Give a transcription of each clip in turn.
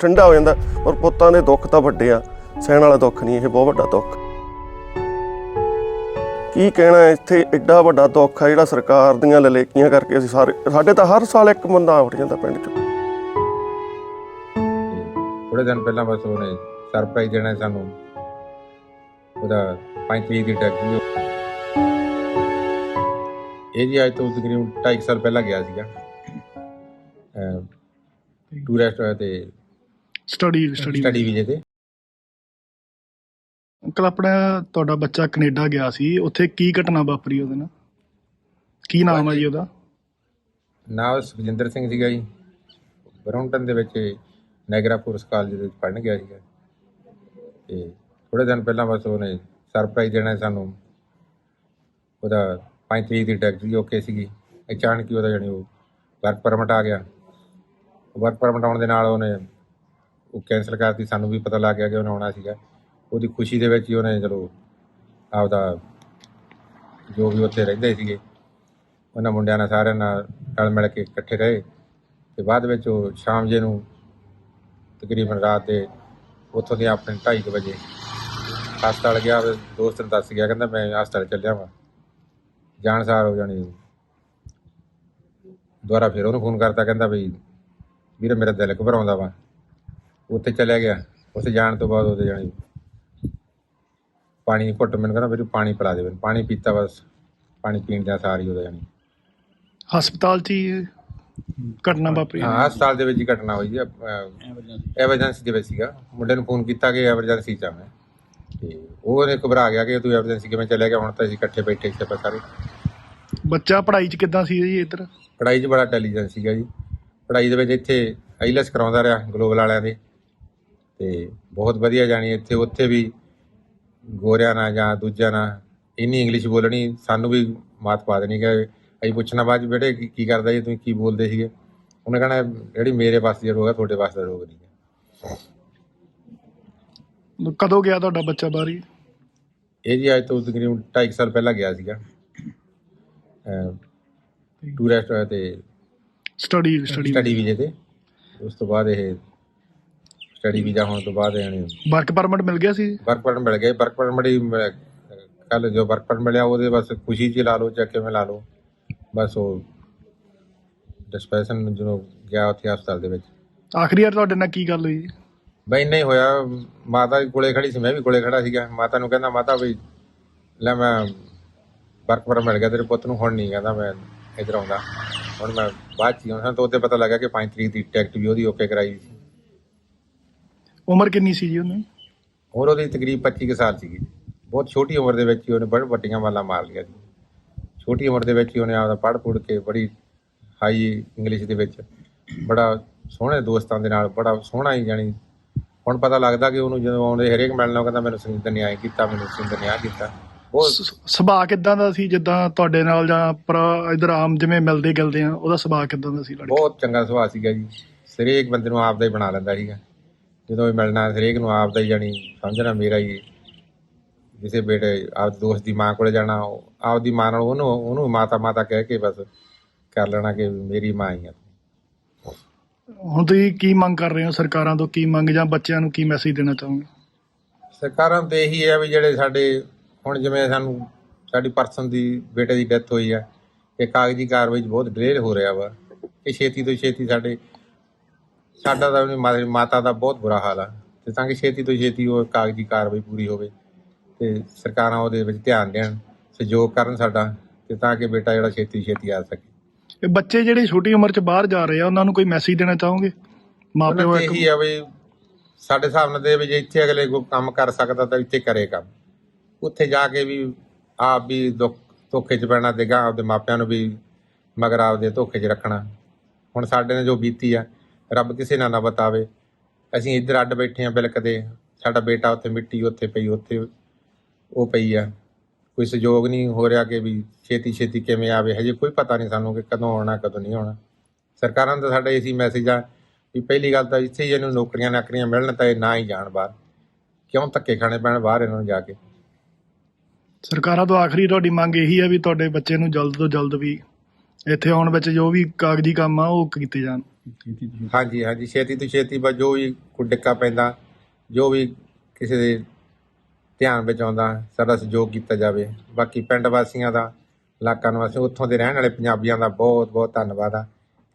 ਠੰਡਾ ਹੋ ਜਾਂਦਾ, ਪਰ ਪੁੱਤਾਂ ਦੇ ਦੁੱਖ ਤਾਂ ਵੱਡੇ ਆ। ਸਹਿਣ ਵਾਲਾ ਦੁੱਖ ਨਹੀਂ, ਇਹ ਬਹੁਤ ਵੱਡਾ ਦੁੱਖ। ਕੀ ਕਹਿਣਾ ਇੱਥੇ ਐਡਾ ਵੱਡਾ ਦੁੱਖ ਆ ਜਿਹੜਾ ਸਰਕਾਰ ਦੀਆਂ ਲਲੇਕੀਆਂ ਕਰਕੇ ਅਸੀਂ ਸਾਰੇ ਸਾਡੇ ਤਾਂ ਹਰ ਸਾਲ ਇੱਕ ਬੰਦਾ ਉੱਠ ਜਾਂਦਾ ਪਿੰਡ 'ਚ। ਥੋੜੇ ਦਿਨ ਪਹਿਲਾਂ ਬਸ ਉਹਨੇ ਸਰਪ੍ਰਾਈਜ਼ ਦੇਣਾ ਸਾਨੂੰ। ਉਹਦਾ 5 ਤਰੀਕ ਦੀ ਟੈਕਸੀ ਇਹ ਜੀ ਅੱਜ ਤੋਂ ਤਕਰੀਬਨ 2.5 ਸਾਲ ਪਹਿਲਾਂ ਗਿਆ ਸੀਗਾ। ਟੂਰਿਸਟ ਤੇ ਸਟੱਡੀ ਸਟੱਡੀ ਸਟੱਡੀ ਵੀਜ਼ੇ ਤੇ। ਅੰਕਲ ਆਪਣਾ ਤੁਹਾਡਾ ਬੱਚਾ ਕੈਨੇਡਾ ਗਿਆ ਸੀ। ਉੱਥੇ ਕੀ ਘਟਨਾ ਵਾਪਰੀ ਉਹਦੇ ਨਾਲ? ਕੀ ਨਾਮ ਹੈ ਜੀ ਉਹਦਾ? ਨਾਮ ਸੁਖਜਿੰਦਰ ਸਿੰਘ ਸੀਗਾ ਜੀ। ਬਰੌਂਟਨ ਦੇ ਵਿੱਚ ਨੈਗਰਾ ਫੋਰਸ ਕਾਲਜ ਦੇ ਵਿੱਚ ਪੜ੍ਹਨ ਗਿਆ ਸੀਗਾ। ਤੇ ਥੋੜੇ ਦਿਨ ਪਹਿਲਾਂ ਬਸ ਉਹਨੇ ਸਰਪ੍ਰਾਈਜ਼ ਦੇਣਾ ਸਾਨੂੰ। ਉਹਦਾ 5 ਤਰੀਕ ਦੀ ਟੈਕਸੀ ਓਕੇ ਸੀਗੀ। ਅਚਾਨਕ ਹੀ ਉਹਦਾ ਜਾਣੀ ਉਹ ਵਰਕ ਪਰਮਿਟ ਆ ਗਿਆ। ਵਰਕ ਪਰਮਿਟ ਆਉਣ ਦੇ ਨਾਲ ਉਹਨੇ ਉਹ ਕੈਂਸਲ ਕਰਤੀ, ਸਾਨੂੰ ਵੀ ਪਤਾ ਲੱਗ ਗਿਆ ਕਿ ਉਹਨੇ ਆਉਣਾ ਸੀਗਾ। ਉਹਦੀ ਖੁਸ਼ੀ ਦੇ ਵਿੱਚ ਹੀ ਉਹਨੇ ਚਲੋ ਆਪਦਾ ਜੋ ਵੀ ਉੱਥੇ ਰਹਿੰਦੇ ਸੀਗੇ, ਉਹਨਾਂ ਮੁੰਡਿਆਂ ਨਾਲ ਸਾਰਿਆਂ ਨਾਲ ਰਲ ਮਿਲ ਕੇ ਇਕੱਠੇ ਰਹੇ ਤੇ ਬਾਅਦ ਵਿੱਚ ਉਹ ਸ਼ਾਮ ਜੇ ਨੂੰ ਤਕਰੀਬਨ ਰਾਤ ਦੇ ਉੱਥੋਂ ਦੀ ਆਪਣੇ 2:30 ਵਜੇ ਹਸਪਤਾਲ ਗਿਆ ਦੋਸਤ ਨੇ ਦੱਸ ਗਿਆ, ਕਹਿੰਦਾ ਮੈਂ ਹਸਪਤਾਲ ਚੱਲਿਆ ਵਾਂ। ਜਾਣ ਸਾਰ ਹੋ ਜਾਣੀ। ਦੁਬਾਰਾ ਫਿਰ ਉਹਨੂੰ ਫੋਨ ਕਰਤਾ, ਕਹਿੰਦਾ ਵੀ ਵੀਰੇ ਮੇਰਾ ਦਿਲ ਘਬਰਾਉਂਦਾ ਵਾ। ਉੱਥੇ ਚਲਿਆ ਗਿਆ। ਉੱਥੇ ਜਾਣ ਤੋਂ ਬਾਅਦ ਉਹਦੇ ਜਾਣੀ ਪਾਣੀ ਘੁੱਟ ਮੈਨੂੰ ਕਹਿੰਦਾ ਵੀਰੇ ਪਾਣੀ ਪਿਲਾ ਦੇ ਮੈਨੂੰ ਪਾਣੀ ਪੀਤਾ ਬਸ ਪਾਣੀ ਪੀਣ ਦਾ ਸਾਰੀ ਉਹਦਾ ਜਾਣੀ। ਹਸਪਤਾਲ 'ਚ ਹੀ ਘਟਨਾ ਵਾਪਰੀ। ਹਾਂ ਹਸਪਤਾਲ ਦੇ ਵਿੱਚ ਹੀ ਘਟਨਾ ਹੋਈ ਜੀ ਐਮਰਜੈਂਸੀ ਦੇ ਵਿੱਚ ਸੀਗਾ। ਮੁੰਡੇ ਨੂੰ ਫੋਨ ਕੀਤਾ ਕਿ ਐਮਰਜੈਂਸੀ ਚ ਆ ਮੈਂ। ਤੇ ਉਹਨੇ ਘਬਰਾ ਗਿਆ ਕਿ ਤੂੰ ਐਮਰਜੈਂਸੀ ਕਿਵੇਂ ਚਲੇ ਗਿਆ ਹੁਣ ਤਾਂ ਅਸੀਂ ਇਕੱਠੇ ਬੈਠੇ ਇੱਥੇ ਆਪਾਂ ਸਾਰੇ। ਬੱਚਾ ਪੜ੍ਹਾਈ 'ਚ ਕਿੱਦਾਂ ਸੀ ਜੀ ਇੱਧਰ? ਪੜ੍ਹਾਈ 'ਚ ਬੜਾ ਇੰਟੈਲੀਜੈਂਸ ਸੀਗਾ ਜੀ। ਪੜ੍ਹਾਈ ਦੇ ਵਿੱਚ ਇੱਥੇ ਆਈਲੈਸ ਕਰਾਉਂਦਾ ਰਿਹਾ ਗਲੋਬਲ ਵਾਲਿਆਂ ਦੇ। ਤੇ ਬਹੁਤ ਵਧੀਆ ਜਾਣੀ ਇੱਥੇ। ਉੱਥੇ ਵੀ ਗੋਰਿਆਂ ਨਾਲ ਜਾਂ ਦੂਜਿਆਂ ਨਾਲ ਇੰਨੀ ਇੰਗਲਿਸ਼ ਬੋਲਣੀ ਸਾਨੂੰ ਵੀ ਮਾਤ ਪਾ ਦੇਣੀ ਕਿ ਅਸੀਂ ਪੁੱਛਣਾ ਬਾਅਦ ਬੇਟੇ ਕੀ- ਕਰਦਾ ਜੀ ਤੁਸੀਂ ਕੀ ਬੋਲਦੇ ਸੀਗੇ? ਉਹਨੇ ਕਹਣਾ ਜਿਹੜੀ ਮੇਰੇ ਵਾਸਤੇ ਦਾ ਰੋਗ ਹੈ ਤੁਹਾਡੇ ਵਾਸਤੇ ਦਾ ਰੋਗ ਨਹੀਂ ਹੈ। ਕਦੋਂ ਗਿਆ ਤੁਹਾਡਾ ਬੱਚਾ ਬਾਹਰੀ? ਇਹ ਜੀ ਅੱਜ ਤੋਂ ਤਕਰੀਬਨ 2.5 ਸਾਲ ਪਹਿਲਾਂ ਗਿਆ ਸੀਗਾ। ਟੂਰਿਸਟ ਤੇ ਸਟੱਡੀ ਸਟੱਡੀ ਵੀਜ਼ੇ ਤੇ। ਉਸ ਤੋਂ ਬਾਅਦ ਇਹ ਸਟੱਡੀ ਵੀਜ਼ਾ ਹੋਣ ਤੋਂ ਬਾਅਦ ਯਾਨੀ ਵਰਕ ਪਰਮਿਟ ਮਿਲ ਗਿਆ ਸੀ? ਵਰਕ ਪਰਮਿਟ ਮਿਲ ਗਿਆ ਵਰਕ ਪਰਮਿਟ ਹੀ ਕੱਲ ਜੋ ਵਰਕ ਪਰਮਿਟ ਮਿਲਿਆ ਉਹਦੇ ਬਸ ਖੁਸ਼ੀ 'ਚ ਲਾ ਲਓ ਜਾਂ ਕਿਵੇਂ ਲਾ ਲਓ। ਬਸ ਉਹ ਡਿਸਪੈਸ਼ਨ ਜਦੋਂ ਗਿਆ ਉੱਥੇ ਹਸਪਤਾਲ ਦੇ ਵਿੱਚ। ਆਖਰੀ ਵਾਰ ਤੁਹਾਡੇ ਨਾਲ ਕੀ ਗੱਲ ਹੋਈ? ਬਈ ਨਹੀਂ ਹੋਇਆ। ਮਾਤਾ ਕੋਲੇ ਖੜੀ ਸੀ ਮੈਂ ਵੀ ਕੋਲੇ ਖੜਾ ਸੀਗਾ। ਮਾਤਾ ਨੂੰ ਕਹਿੰਦਾ ਮਾਤਾ ਵੀ ਲੈ ਮੈਂ ਵਰਕ ਪਰਮਿਟ ਮਿਲ ਗਿਆ ਤੇਰੇ ਪੁੱਤ ਨੂੰ ਹੁਣ ਨਹੀਂ ਕਹਿੰਦਾ ਮੈਂ ਇੱਧਰ ਆਉਂਦਾ। ਹੁਣ ਮੈਂ ਬਾਅਦ ਚ ਹੀ ਆਉਣਾ ਤਾਂ ਉਹਦੇ ਪਤਾ ਲੱਗਾ ਕਿ 5 ਤਰੀਕ ਦੀ ਟਿਕਟ ਵੀ ਉਹਦੀ ਓਕੇ ਕਰਾਈ ਸੀ। ਉਮਰ ਕਿੰਨੀ ਸੀ ਜੀ ਉਹਨੇ ਹੋਰ ਉਹਦੀ ਤਕਰੀਬ 25 ਕੁ ਸਾਲ ਸੀਗੀ। ਬਹੁਤ ਛੋਟੀ ਉਮਰ ਦੇ ਵਿੱਚ ਹੀ ਉਹਨੇ ਬੜ ਵੱਟੀਆਂ ਵਾਲਾ ਮਾਰ ਲਿਆ ਸੀ ਛੋਟੀ ਉਮਰ ਦੇ ਵਿੱਚ ਹੀ ਉਹਨੇ ਆਪਦਾ ਪੜ੍ਹ ਪੁੜ ਕੇ ਬੜੀ ਹਾਈ ਇੰਗਲਿਸ਼ ਦੇ ਵਿੱਚ ਬੜਾ ਸੋਹਣੇ ਦੋਸਤਾਂ ਦੇ ਨਾਲ ਬੜਾ ਸੋਹਣਾ ਹੀ ਜਾਣੀ ਹੁਣ ਪਤਾ ਲੱਗਦਾ ਕਿ ਉਹਨੂੰ ਜਦੋਂ ਆਉਂਦੇ ਹਰੇਕ ਮਿਲਣਾ ਉਹ ਕਹਿੰਦਾ ਮੈਨੂੰ ਸੁਰਿੰਦਰ ਨੇ ਕੀਤਾ ਮੈਨੂੰ ਸੁਰਿੰਦਰ ਨੇ ਆ ਕੀਤਾ। ਉਹ ਸੁਭਾਅ ਕਿਦਾਂ ਦਾ ਸੀ ਜਿੱਦਾਂ ਤੁਹਾਡੇ ਨਾਲ ਜਾਂ ਪਰ ਇਧਰ ਆਮ ਜਿਵੇਂ ਮਿਲਦੇ ਗਿਲਦੇ ਆ ਉਹਦਾ ਸੁਭਾਅ ਕਿਦਾਂ ਦਾ ਸੀ ਲੜਕੇ? ਬਹੁਤ ਚੰਗਾ ਸੁਭਾਅ ਸੀਗਾ ਜੀ। ਹਰੇਕ ਬੰਦੇ ਨੂੰ ਆਪਦਾ ਹੀ ਬਣਾ ਲੈਂਦਾ ਸੀਗਾ। ਜਦੋਂ ਵੀ ਮਿਲਣਾ ਹਰੇਕ ਨੂੰ ਆਪਦਾ ਹੀ ਜਾਣੀ ਸਮਝਣਾ ਮੇਰਾ ਹੀ ਕਿਸੇ ਬੇਟੇ ਆਪ ਦੋਸਤ ਦੀ ਮਾਂ ਕੋਲੇ ਜਾਣਾ ਉਹ ਆਪਦੀ ਮਾਂ ਨਾਲ ਉਹਨੂੰ ਉਹਨੂੰ ਮਾਤਾ ਮਾਤਾ ਕਹਿ ਕੇ ਬਸ ਕਰ ਲੈਣਾ ਕਿ ਮੇਰੀ ਮਾਂ ਹੀ ਆ। ਹੁਣ ਤੁਸੀਂ ਕੀ ਮੰਗ ਕਰ ਰਹੇ ਹੋ ਸਰਕਾਰਾਂ ਤੋਂ? ਕੀ ਮੰਗ ਜਾਂ ਬੱਚਿਆਂ ਨੂੰ ਕੀ ਮੈਸੇਜ ਦੇਣਾ ਚਾਹੋਗੇ? ਸਰਕਾਰਾਂ ਤੇ ਇਹੀ ਹੈ ਵੀ ਜਿਹੜੇ ਸਾਡੇ ਹੁਣ ਜਿਵੇਂ ਸਾਨੂੰ ਸਾਡੀ ਪਰਸਨ ਦੀ ਬੇਟੇ ਦੀ ਡੈਥ ਹੋਈ ਆ ਇਹ ਕਾਗਜ਼ੀ ਕਾਰਵਾਈ 'ਚ ਬਹੁਤ ਡਿਲੇ ਹੋ ਰਿਹਾ ਵਾ। ਕਿ ਛੇਤੀ ਤੋਂ ਛੇਤੀ ਸਾਡੇ ਸਾਡਾ ਤਾਂ ਆਪਣੀ ਮਾ- ਮਾਤਾ ਦਾ ਬਹੁਤ ਬੁਰਾ ਹਾਲ ਆ। ਤੇ ਤਾਂ ਕਿ ਛੇਤੀ ਤੋਂ ਛੇਤੀ ਉਹ ਕਾਗਜ਼ੀ ਕਾਰਵਾਈ ਪੂਰੀ ਹੋਵੇ ਤੇ ਸਰਕਾਰਾਂ ਉਹਦੇ ਵਿੱਚ ਧਿਆਨ ਦੇਣ ਸਹਿਯੋਗ ਕਰਨ ਸਾਡਾ ਤੇ ਤਾਂ ਕਿ ਬੇਟਾ ਜਿਹੜਾ ਛੇਤੀ ਛੇਤੀ ਆ ਸਕੇ। ਇਹ ਬੱਚੇ ਜਿਹੜੇ ਛੋਟੀ ਉਮਰ 'ਚ ਬਾਹਰ ਜਾ ਰਹੇ ਆ ਉਹਨਾਂ ਨੂੰ ਕੋਈ ਮੈਸੇਜ ਦੇਣਾ ਚਾਹੋਗੇ? ਮਾਪਿਓ ਇੱਕ ਇਹੀ ਆ ਵੀ ਸਾਡੇ ਹਿਸਾਬ ਨਾਲ ਤੇ ਵੀ ਜੇ ਇੱਥੇ ਅਗਲੇ ਕੋਈ ਕੰਮ ਕਰ ਸਕਦਾ ਤਾਂ ਇੱਥੇ ਕਰੇ ਕੰਮ। ਉੱਥੇ ਜਾ ਕੇ ਵੀ ਆਪ ਵੀ ਦੁੱਖ ਧੋਖੇ 'ਚ ਪੈਣਾ ਤੇ ਗਾਂ ਆਪਦੇ ਮਾਪਿਆਂ ਨੂੰ ਵੀ ਮਗਰ ਆਪਦੇ ਧੋਖੇ 'ਚ ਰੱਖਣਾ। ਹੁਣ ਸਾਡੇ ਨੇ ਜੋ ਬੀਤੀ ਆ ਰੱਬ ਕਿਸੇ ਨਾਲ ਨਾ ਬਤਾਵੇ। ਅਸੀਂ ਇੱਧਰ ਅੱਡ ਬੈਠੇ ਆ ਬਿਲਕਦੇ ਸਾਡਾ ਬੇਟਾ ਉੱਥੇ ਮਿੱਟੀ ਉੱਥੇ ਪਈ, ਉੱਥੇ ਉਹ ਪਈ ਆ। ਕੋਈ ਸਹਿਯੋਗ ਨਹੀਂ ਹੋ ਰਿਹਾ ਕਿ ਵੀ ਛੇਤੀ ਛੇਤੀ ਕਿਵੇਂ ਆਵੇ। ਹਜੇ ਕੋਈ ਪਤਾ ਨਹੀਂ ਸਾਨੂੰ ਕਿ ਕਦੋਂ ਆਉਣਾ, ਕਦੋਂ ਨਹੀਂ ਆਉਣਾ। ਸਰਕਾਰਾਂ ਦਾ ਸਾਡਾ ਇਹੀ ਮੈਸੇਜ ਆ ਵੀ ਪਹਿਲੀ ਗੱਲ ਤਾਂ ਇੱਥੇ ਹੀ ਇਹਨੂੰ ਨੌਕਰੀਆਂ ਨਾਕਰੀਆਂ ਮਿਲਣ ਤਾਂ ਇਹ ਨਾ ਹੀ ਜਾਣ ਬਾਹਰ। ਕਿਉਂ ਧੱਕੇ ਖਾਣੇ ਪੈਣ ਬਾਹਰ ਇਹਨਾਂ ਨੂੰ ਜਾ ਕੇ? ਸਰਕਾਰਾਂ ਤੋਂ ਆਖਰੀ ਤੁਹਾਡੀ ਮੰਗ ਇਹੀ ਆ ਵੀ ਤੁਹਾਡੇ ਬੱਚੇ ਨੂੰ ਜਲਦ ਤੋਂ ਜਲਦ ਵੀ ਇੱਥੇ ਆਉਣ ਵਿੱਚ ਜੋ ਵੀ ਕਾਗਜ਼ੀ ਕੰਮ ਆ ਉਹ ਕੀਤੇ ਜਾਣ। ਹਾਂਜੀ ਹਾਂਜੀ, ਛੇਤੀ ਤੋਂ ਛੇਤੀ, ਬਸ ਜੋ ਵੀ ਕੋਈ ਡਿੱਕਾ ਪੈਂਦਾ, ਜੋ ਵੀ ਕਿਸੇ ਦੇ ਧਿਆਨ ਵਿੱਚ ਆਉਂਦਾ, ਸਾਡਾ ਸਹਿਯੋਗ ਕੀਤਾ ਜਾਵੇ। ਬਾਕੀ ਪਿੰਡ ਵਾਸੀਆਂ ਦਾ, ਇਲਾਕਾ ਨਿਵਾਸੀ ਉੱਥੋਂ ਦੇ ਰਹਿਣ ਵਾਲੇ ਪੰਜਾਬੀਆਂ ਦਾ ਬਹੁਤ ਬਹੁਤ ਧੰਨਵਾਦ ਆ।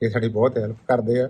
ਕਿ ਸਾਡੀ ਬਹੁਤ ਹੈਲਪ ਕਰਦੇ ਆ।